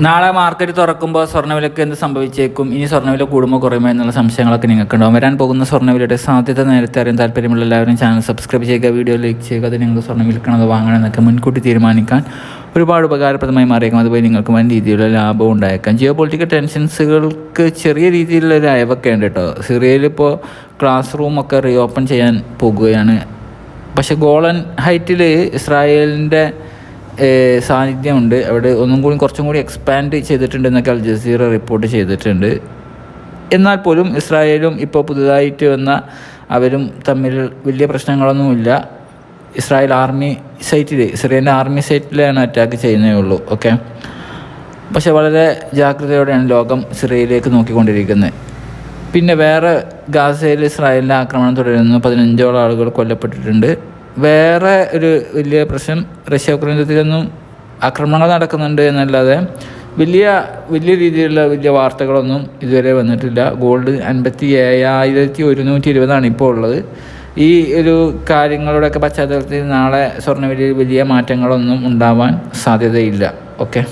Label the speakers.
Speaker 1: നാളെ മാർക്കറ്റ് തുറക്കുമ്പോൾ സ്വർണവിലക്ക് എന്ത് സംഭവിച്ചേക്കും? ഇനി സ്വർണവില കൂടുമോ കുറയുമോ എന്നുള്ള സംശയങ്ങളൊക്കെ നിങ്ങൾക്ക് ഉണ്ടാവും വരാൻ പോകുന്ന സ്വർണവിലയുടെ സാധ്യത നേരത്തെ അറിയാൻ താല്പര്യമുള്ള എല്ലാവരും ചാനൽ സബ്സ്ക്രൈബ് ചെയ്യുക വീഡിയോ ലൈക്ക് ചെയ്യുക അത് നിങ്ങൾക്ക് സ്വർണം വിൽക്കണത് വാങ്ങണം എന്നൊക്കെ മുൻകൂട്ടി തീരുമാനിക്കാൻ ഒരുപാട് ഉപകാരപ്രദമായി മാറിയേക്കും. അതുപോലെ നിങ്ങൾക്ക് വൻ രീതിയിലുള്ള ലാഭം ഉണ്ടായേക്കാം. ജിയോ പൊളിറ്റിക്കൽ ടെൻഷൻസുകൾക്ക് ചെറിയ രീതിയിലുള്ള ഒരു അയവൊക്കെ ഉണ്ട് കേട്ടോ. സിറിയയിലിപ്പോൾ ക്ലാസ് റൂമൊക്കെ റീ ഓപ്പൺ ചെയ്യാൻ പോകുകയാണ്. പക്ഷേ ഗോളൻ ഹൈറ്റിൽ ഇസ്രായേലിന്റെ സാന്നിധ്യമുണ്ട്. അവിടെ ഒന്നും കൂടി കുറച്ചും കൂടി എക്സ്പാൻഡ് ചെയ്തിട്ടുണ്ട് എന്നൊക്കെ അൽ ജസീറ റിപ്പോർട്ട് ചെയ്തിട്ടുണ്ട്. എന്നാൽ പോലും ഇസ്രായേലും ഇപ്പോൾ പുതുതായിട്ട് വന്ന അവരും തമ്മിൽ വലിയ പ്രശ്നങ്ങളൊന്നുമില്ല. ഇസ്രായേൽ ആർമി സൈറ്റിൽ ഇസ്രായേലിന്റെ ആർമി സൈറ്റിലാണ് അറ്റാക്ക് ചെയ്യുന്നേ ഉള്ളൂ. ഓക്കെ പക്ഷെ വളരെ ജാഗ്രതയോടെയാണ് ലോകം സിറിയയിലേക്ക് നോക്കിക്കൊണ്ടിരിക്കുന്നത്. പിന്നെ വേറെ ഗാസയിൽ ഇസ്രായേലിന്റെ ആക്രമണം തുടരുന്നു. പതിനഞ്ചോളം ആളുകൾ കൊല്ലപ്പെട്ടിട്ടുണ്ട്. വേറെ ഒരു വലിയ പ്രശ്നം റഷ്യ ഉക്രൈൻ യുദ്ധത്തിലൊന്നും ആക്രമണങ്ങൾ നടക്കുന്നുണ്ട് എന്നല്ലാതെ വലിയ വലിയ രീതിയിലുള്ള വലിയ വാർത്തകളൊന്നും ഇതുവരെ വന്നിട്ടില്ല. ഗോൾഡ് അൻപത്തി ഏഴായിരത്തി ഒരുന്നൂറ്റി ഇരുപതാണ് ഇപ്പോൾ ഉള്ളത്. ഈ ഒരു കാര്യങ്ങളുടെയൊക്കെ പശ്ചാത്തലത്തിൽ നാളെ സ്വർണവിലയിൽ വലിയ മാറ്റങ്ങളൊന്നും ഉണ്ടാവാൻ സാധ്യതയില്ല. ഓക്കെ.